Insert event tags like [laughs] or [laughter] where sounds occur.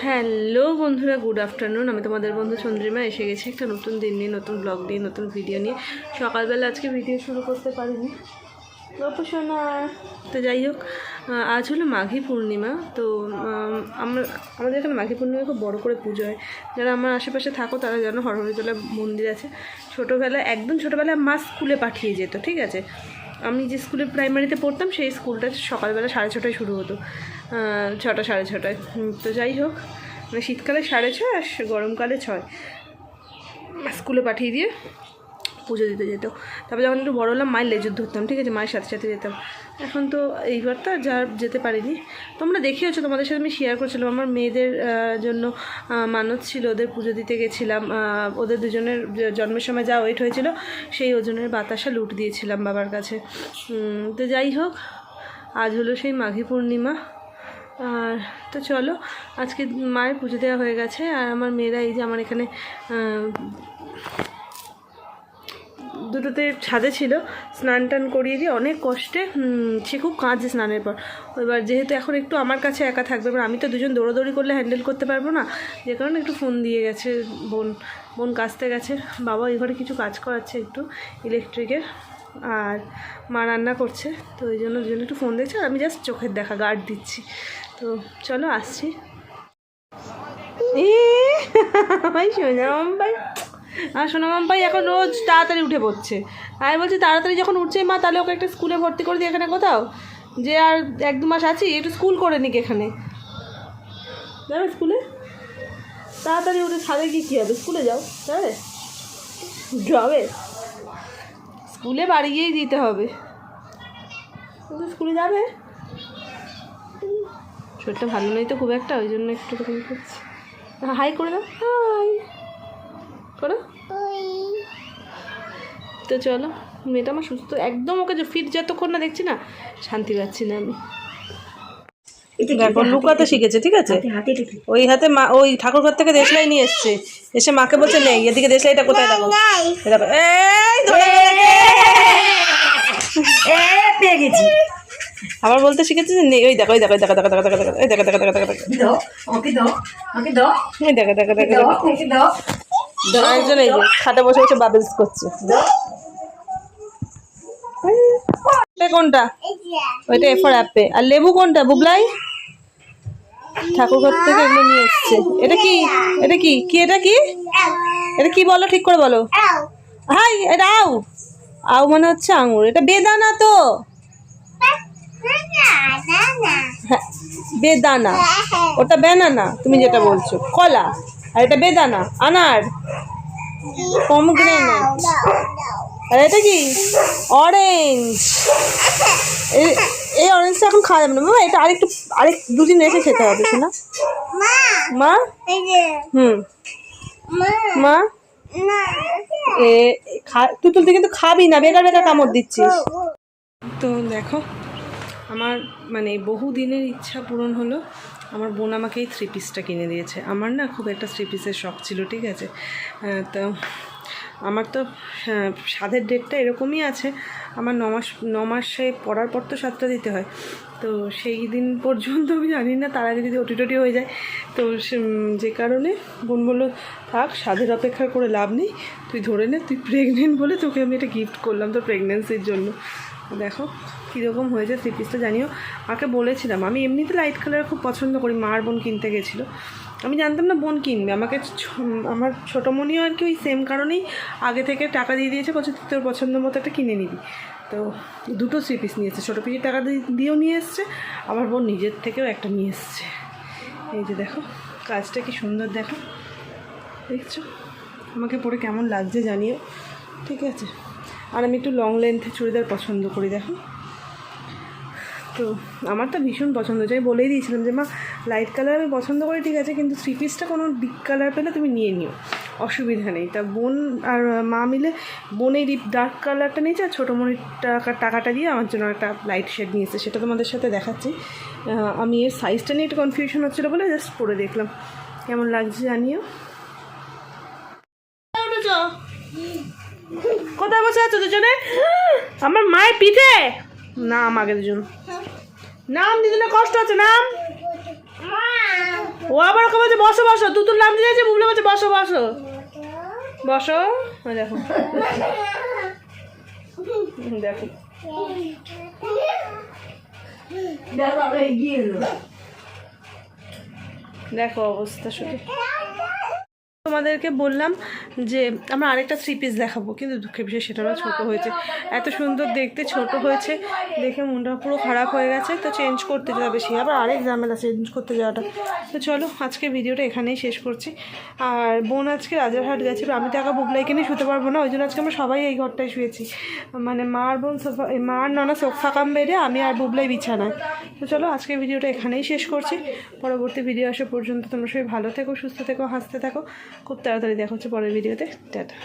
Hello বন্ধুরা good afternoon আমি তোমাদের বন্ধু চন্দ্রিমা, এসে গেছি একটা নতুন দিন নিয়ে, নতুন ব্লগ নিয়ে, নতুন ভিডিও নিয়ে। সকালবেলা আজকে ভিডিও শুরু করতে পারিনি। গল্প তো যাই হোক আজ হলো মাঘী পূর্ণিমা। তো আমরা, আমাদের এখানে মাঘী পূর্ণিমা খুব বড়ো করে পুজো হয়। যারা আমার আশেপাশে থাকো, তারা জানো হরহরিতলা মন্দির আছে। ছোটোবেলায়, একদম ছোটোবেলায় মা স্কুলে পাঠিয়ে যেত, ঠিক আছে? আমি যে স্কুলে প্রাইমারিতে পড়তাম, সেই স্কুলটা সকালবেলা সাড়ে ছটায় শুরু হতো। ছটা সাড়ে ছটায়। তো যাই হোক মানে শীতকালে সাড়ে ছয় আর গরমকালে ছয়। স্কুলে পাঠিয়ে দিয়ে পুজো দিতে যেত। তারপর যখন একটু বড় হলাম, মায়ের লেজুর ধরতাম, ঠিক আছে? মায়ের সাথে সাথে যেতাম। এখন তো এইবার তো আর যা যেতে পারিনি। তোমরা দেখিয়েছো, তোমাদের সাথে আমি শেয়ার করছিলাম। আমার মেয়েদের জন্য মানত ছিল, ওদের পুজো দিতে গেছিলাম ওদের দুজনের জন্মের সময় যা ওয়েট হয়েছিল, সেই ওজনের বাতাসা লুট দিয়েছিলাম বাবার কাছে। তো যাই হোক, আজ হলো সেই মাঘী পূর্ণিমা। আর তো চলো, আজকে মায়ের পুজো দেওয়া হয়ে গেছে, আর আমার মেয়েরা এই যে আমার এখানে দুটোতে ছাদে ছিল, স্নান টান করিয়ে দিয়ে অনেক কষ্টে সে খুব কাঁদছে স্নানের পর। এবার যেহেতু এখন একটু আমার কাছে একা থাকবে, এবার আমি তো দুজন দৌড়াদৌড়ি করলে হ্যান্ডেল করতে পারব না। যে কারণে একটু ফোন দিয়ে গেছে, বোন বোন কাচতে গেছে। বাবা এই ঘরে কিছু কাজ করাচ্ছে একটু ইলেকট্রিকের আর মা রান্না করছে। তো ওই জন্য দুজন একটু ফোন দিয়েছে আর আমি জাস্ট চোখের দেখা গার্ড দিচ্ছি। তো চলো আসছি। এ, [laughs] ভাই ভাই আর সোনামাম ভাই এখন রোজ তাড়াতাড়ি উঠে পড়ছে। আমি বলছি, তাড়াতাড়ি যখন উঠছে, মা, তাহলে ওকে একটা স্কুলে ভর্তি করে দিই এখানে কোথাও? যে আর এক দু মাস আছি, একটু স্কুল করে নিক এখানে। যাবে স্কুলে? তাড়াতাড়ি উঠে ছাদে গিয়ে কী হবে? স্কুলে যাও, যাবে? যাবে? স্কুলে বাড়ি গিয়েই দিতে হবে। স্কুলে যাবে। শরীরটা ভালো নেই তো খুব একটা, ওই জন্য একটু হাই করে দাও। হাই। করো তো চলো মেয়েটা আমার সুস্থ একদম ওকে যে ফিট যতক্ষণ না দেখছি না শান্তি পাচ্ছি না আমি দেখো লুকাতে শিখেছে ঠিক আছে ওই হাতে মা ওই ঠাকুর ঘর থেকে দেশলাই নিয়ে এসছে এসে মাকে বলছে নেই এদিকে দেশলাইটা কোথায় দেখো এই দেখো পেয়ে গেছি আবার বলতে শিখেছে যে নেই ওই দেখো ওই দেখো ওই দেখো দেখো দেখো দেখো দেখো এই দেখো দেখো দেখো দেখো দেখো দাও ওকে দাও ওকে দাও এই দেখো দেখো দেখো দাও দেখো ওকে দাও বসে কোনটা? ওইটা অ্যাপে আর লেবু কোনটা, বুবলাই? থেকে এটা কি? এটা কি? কি এটা কি? এটা কি বলো? ঠিক করে বলো। হাই, এটা আউ। আউ মানে হচ্ছে আঙুর। এটা বেদানা তো। হ্যাঁ বেদানা। ওটা বেনানা তুমি যেটা বলছো। কলা। আর এটা বেদানা, আনার। আর এটা কি? অরেঞ্জ এই- এই অরেঞ্জটা এখন খাওয়া যাবে না। বাবা, এটা আরেকটু, আরেক দুদিন রেখে খেতে হবে, শোনা। মা? হুম। মা? এ, খা তুই তুলতে কিন্তু খাবি না, বেকার বেকার কামড় দিচ্ছিস। তো দেখো আমার মানে বহু দিনের ইচ্ছা পূরণ হলো, আমার বোন আমাকে এই থ্রি পিসটা কিনে দিয়েছে। আমার না খুব একটা থ্রি পিসের শখ ছিল, ঠিক আছে? তো আমার তো সাধের ডেটটা এরকমই আছে। আমার ন মাস, ন মাসে পড়ার পর তো সাতটা দিতে হয়। তো সেই দিন পর্যন্ত আমি জানি না, তার আগে যদি ওটি টটি হয়ে যায়। তো যে কারণে বোন বলল, থাক স্বাদের অপেক্ষা করে লাভ নেই। তুই ধরে নে, তুই প্রেগনেন্ট বলে তোকে আমি এটা গিফট করলাম তোর প্রেগনেন্সির জন্য। দেখো, কীরকম হয়েছে থ্রি পিসটা জানিও। মাকে বলেছিলাম, আমি এমনিতে লাইট কালার খুব পছন্দ করি, মার বোন কিনতে গেছিল। আমি জানতাম না বোন কিনবে। আমাকে আমার ছোটো মনিও আর কি ওই সেম কারণেই আগে থেকে টাকা দিয়ে দিয়েছে, বলছে তুই তোর পছন্দ মতো একটা কিনে নিবি। তো দুটো থ্রি পিস নিয়ে এসছে। ছোটো পিসের টাকা দিয়ে- দিয়েও নিয়ে এসছে আমার বোন নিজের থেকেও একটা নিয়ে এসছে। এই যে দেখো, কাজটা কি সুন্দর দেখো। দেখছ? আমাকে পরে কেমন লাগছে জানিও। ঠিক আছে? আর আমি একটু লং লেন্থে চুড়িদার পছন্দ করি, দেখো। তো আমার তো ভীষণ পছন্দ। হয়েছে আমি বলেই দিয়েছিলাম যে, মা লাইট কালার আমি পছন্দ করি, ঠিক আছে, কিন্তু থ্রি পিসটা কোনো ডিপ কালার পেলে তুমি নিয়ে নিও। অসুবিধা নেই। তা বোন আর মা মিলে বোন এই ডিপ ডার্ক কালারটা নিয়েছে, আর ছোটো মনির টাকা, টাকাটা দিয়ে আমার জন্য একটা লাইট শেড নিয়েছে, সেটা তোমাদের সাথে দেখাচ্ছি। আমি এর সাইজটা নিয়ে একটু কনফিউশন হচ্ছিল বলে জাস্ট পরে দেখলাম। কেমন লাগছে জানিও? কোথায় বসে আছো দুজনে? আমার মায়ের পিঠে! নাম আগে দুজন। নাম দুজনে কষ্ট আছে নাম? ও আবার ওকে বলছে বসো বসো। তুতুর নাম দিয়েছে বুবলে বলছে বসো বসো। বসো? দেখো। দেখো। দেখো অবস্থা শুধু। তোমাদেরকে বললাম যে আমরা আরেকটা থ্রি পিস দেখাবো, কিন্তু দুঃখের বিষয় সেটা না ছোটো হয়েছে। এত সুন্দর দেখতে ছোট হয়েছে, দেখে মনটা পুরো খারাপ হয়ে গেছে, তো চেঞ্জ করতে যাবে সে আবার আরেক ঝামেলা চেঞ্জ করতে যাওয়াটা। তো চলো আজকে ভিডিওটা এখানেই শেষ করছি। আর বোন আজকে রাজারহাট গেছিল, আমি তো একা বুবলাইকে নিয়ে শুতে পারব না, ওই জন্য আজকে আমরা সবাই এই ঘরটায় শুয়েছি। মানে মা আর বোন সোফা মা নানা সোফা কাম বেড়ে আমি আর বুবলাই বিছানায়। তো চলো আজকে ভিডিওটা এখানেই শেষ করছি। পরবর্তী ভিডিও আসা পর্যন্ত তোমরা সবাই ভালো থেকো, সুস্থ থেকো, হাসতে থাকো। খুব তাড়াতাড়ি দেখা হচ্ছে পরের ভিডিওতে টাটা।